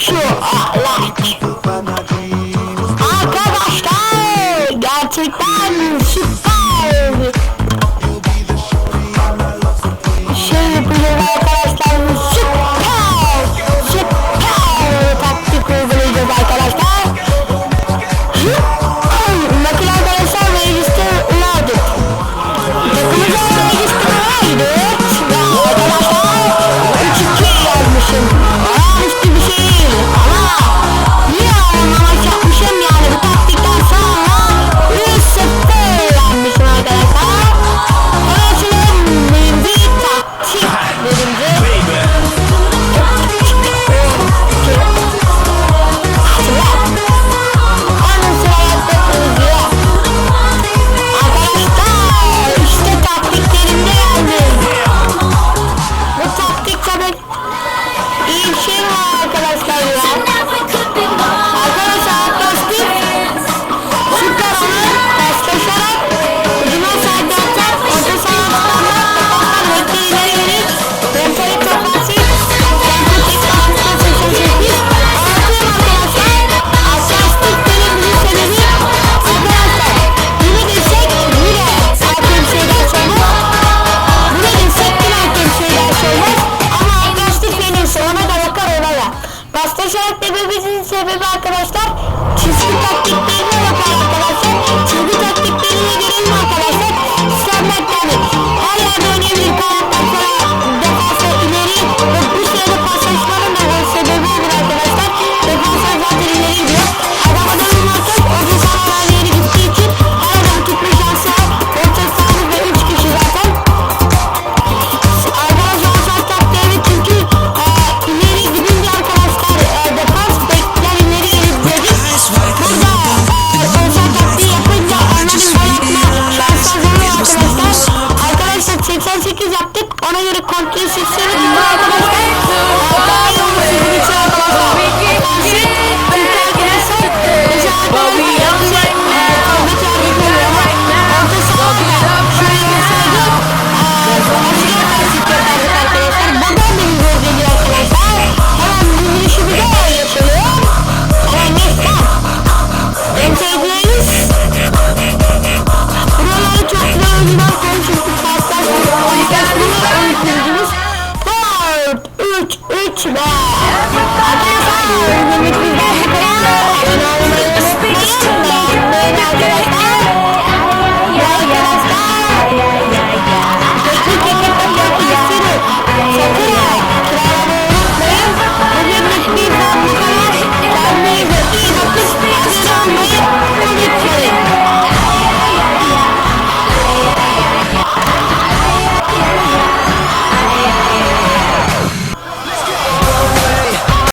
Şu ahlak. Arkadaşlar gerçekten süper. işaret dememizin sebebi arkadaşlar çizgi taktiklerine bakar arkadaşlar. Çizgi taktikleri yaptık. Ona göre kontrol sesleri arkadaşlar. Sizin için arkadaşlar. bitch. That's a fucking.